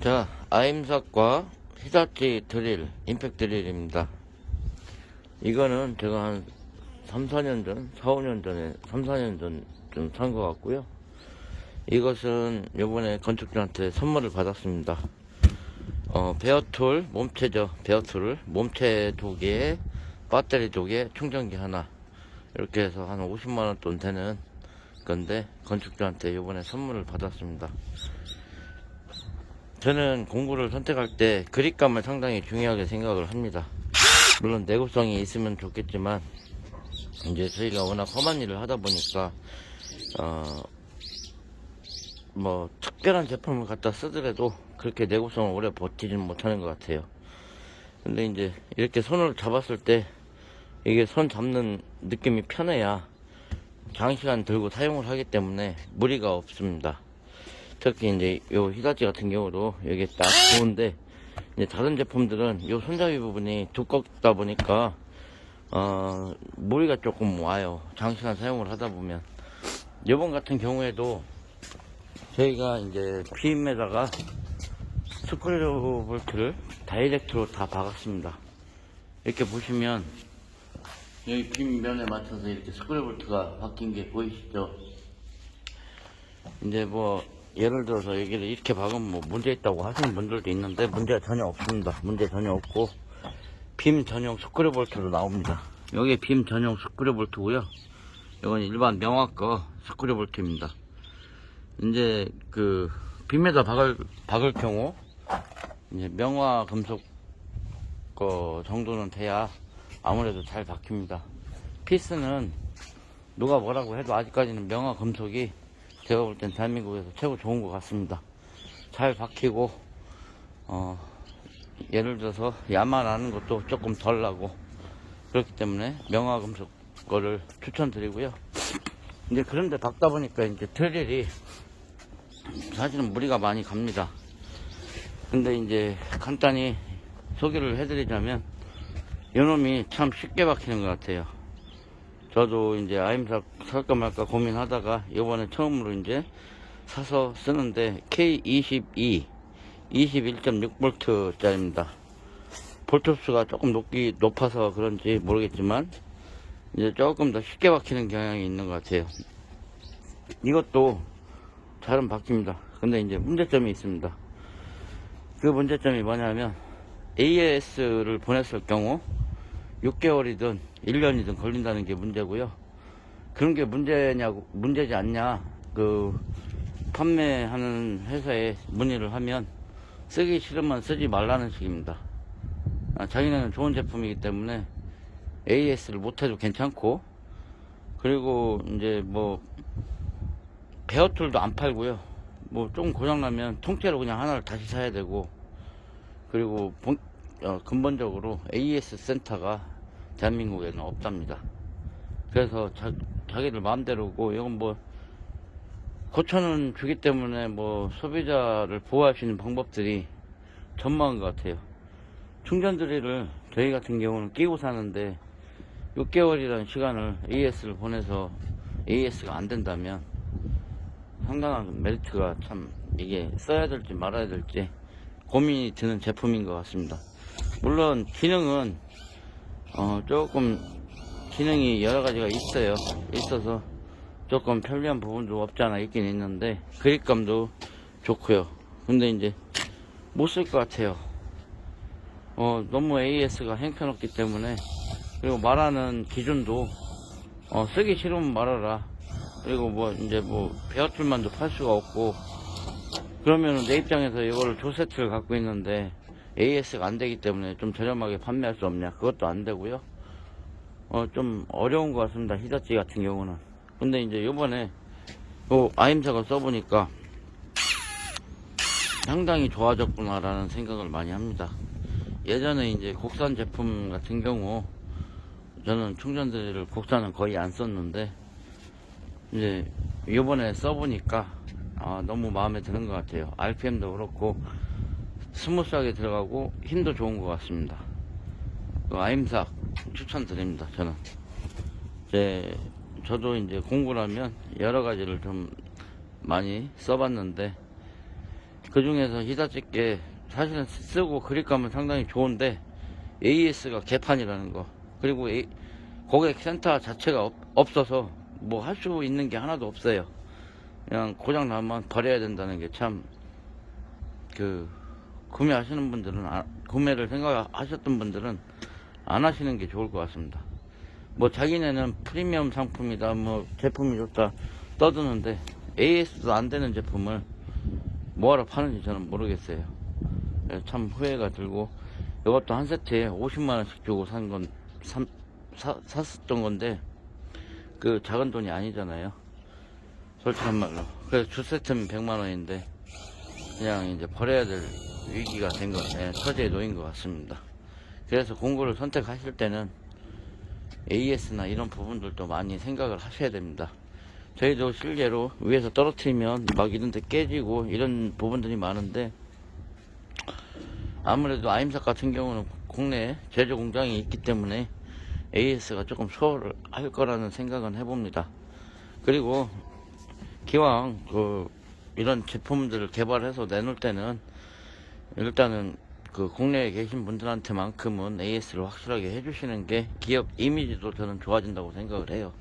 자, 아임삭과 히다치 드릴, 임팩 드릴입니다. 이거는 제가 한 3, 4년 전, 4, 5년 전에, 3, 4년 전좀 산 것 같고요. 이것은 요번에 건축주한테 선물을 받았습니다. 어, 베어툴, 몸체죠. 베어툴을. 몸체 두 개에 배터리 두 개, 충전기 하나. 이렇게 해서 한 50만원 돈 되는 건데, 건축주한테 요번에 선물을 받았습니다. 저는 공구를 선택할 때 그립감을 상당히 중요하게 생각을 합니다. 물론 내구성이 있으면 좋겠지만 이제 저희가 워낙 험한 일을 하다 보니까 어 뭐 특별한 제품을 갖다 쓰더라도 그렇게 내구성을 오래 버티지는 못하는 것 같아요. 근데 이제 이렇게 손을 잡았을 때 이게 손 잡는 느낌이 편해야 장시간 들고 사용을 하기 때문에 무리가 없습니다. 특히 이제 요 히다치 같은 경우도 여기 딱 좋은데 이제 다른 제품들은 요 손잡이 부분이 두껍다 보니까 어 무리가 조금 와요. 장시간 사용을 하다 보면. 요번 같은 경우에도 저희가 이제 PM에다가 스크류 볼트를 다이렉트로 다 박았습니다. 이렇게 보시면 여기 빔면에 맞춰서 이렇게 스크류 볼트가 바뀐 게 보이시죠? 이제 뭐 예를 들어서 여기를 이렇게 박으면 뭐 문제 있다고 하시는 분들도 있는데 문제가 전혀 없습니다. 문제 전혀 없고 빔 전용 스크류 볼트로 나옵니다. 여기 빔 전용 스크류 볼트고요. 이건 일반 명화 거 스크류 볼트입니다. 이제 그 빔에다 박을 박을 경우 이제 명화 금속 거 정도는 돼야 아무래도 잘 박힙니다. 피스는 누가 뭐라고 해도 아직까지는 명화 금속이 제가 볼 땐 대한민국에서 최고 좋은 것 같습니다. 잘 박히고, 어, 예를 들어서 야만하는 것도 조금 덜 나고, 그렇기 때문에 명화금속 거를 추천드리고요. 이제 그런데 박다 보니까 이제 드릴이 사실은 무리가 많이 갑니다. 근데 이제 간단히 소개를 해드리자면, 요놈이 참 쉽게 박히는 것 같아요. 저도 이제 아임삭 살까 말까 고민하다가 이번에 처음으로 이제 사서 쓰는데 K22 21.6V 짜리입니다. 볼트 수가 조금 높기 높아서 그런지 모르겠지만 이제 조금 더 쉽게 박히는 경향이 있는 것 같아요. 이것도 잘은 박힙니다. 근데 이제 문제점이 있습니다. 그 문제점이 뭐냐면 AS를 보냈을 경우 6개월이든 1년이든 걸린다는 게 문제고요. 그런 게 문제냐고, 문제지 않냐. 그, 판매하는 회사에 문의를 하면 쓰기 싫으면 쓰지 말라는 식입니다. 아, 자기네는 좋은 제품이기 때문에 AS를 못해도 괜찮고, 그리고 이제 뭐, 베어툴도 안 팔고요. 뭐, 좀 고장나면 통째로 그냥 하나를 다시 사야 되고, 그리고 본- 어, 근본적으로 AS 센터가 대한민국에는 없답니다. 그래서 자, 자기들 마음대로고 이건 뭐 고쳐는 주기 때문에 뭐 소비자를 보호할 수 있는 방법들이 전무한 것 같아요. 충전 드릴을 저희 같은 경우는 끼고 사는데 6개월이라는 시간을 AS를 보내서 AS가 안 된다면 상당한 메리트가 참 이게 써야 될지 말아야 될지 고민이 드는 제품인 것 같습니다. 물론 기능은 어 조금 기능이 여러 가지가 있어요. 있어서 조금 편리한 부분도 없지 않아 있긴 있는데 그립감도 좋고요. 근데 이제 못 쓸 것 같아요. 어 너무 AS가 행편없기 때문에 그리고 말하는 기준도 어 쓰기 싫으면 말아라. 그리고 뭐 이제 뭐 베어툴만도 팔 수가 없고 그러면은 내 입장에서 이거를 조 세트를 갖고 있는데 AS가 안 되기 때문에 좀 저렴하게 판매할 수 없냐? 그것도 안 되고요. 어, 좀 어려운 것 같습니다. 히다치 같은 경우는. 근데 이제 요번에 요 아임삭을 써보니까 상당히 좋아졌구나 라는 생각을 많이 합니다. 예전에 이제 국산 제품 같은 경우 저는 충전들을 국산은 거의 안 썼는데 이제 요번에 써보니까 아, 너무 마음에 드는 것 같아요. RPM도 그렇고 스무스하게 들어가고 힘도 좋은 것 같습니다. 그 아임삭 추천드립니다. 저는 이제 저도 이제 하면 여러 가지를 좀 많이 써봤는데 그 중에서 히다찌게 사실은 쓰고 그립감은 상당히 좋은데 AS가 개판이라는 거 그리고 A- 고객 센터 자체가 없, 없어서 뭐 할 수 있는 게 하나도 없어요 그냥 고장 나면 버려야 된다는 게 참 그 구매하시는 분들은 아- 구매를 생각하셨던 분들은 안 하시는 게 좋을 것 같습니다. 뭐 자기네는 프리미엄 상품이다 뭐 제품이 좋다 떠드는데 AS도 안 되는 제품을 뭐하러 파는지 저는 모르겠어요. 참 후회가 들고 이것도 한 세트에 50만 원씩 주고 산 건 샀었던 건데 그 작은 돈이 아니잖아요. 솔직한 말로. 그래서 주 세트면 100만 원인데 그냥 이제 버려야 될 위기가 된 것, 예, 처지에 놓인 것 같습니다 그래서 공구를 선택하실 때는 AS나 이런 부분들도 많이 생각을 하셔야 됩니다. 저희도 실제로 위에서 떨어뜨리면 막 이런 데 깨지고 이런 부분들이 많은데 아무래도 아임삭 같은 경우는 국내 제조 공장이 있기 때문에 AS가 조금 소홀을 할 거라는 생각은 해봅니다. 그리고 기왕 그 이런 제품들을 개발해서 내놓을 때는 일단은 그 국내에 계신 분들한테만큼은 AS를 확실하게 해주시는 게 기업 이미지도 저는 좋아진다고 생각을 해요.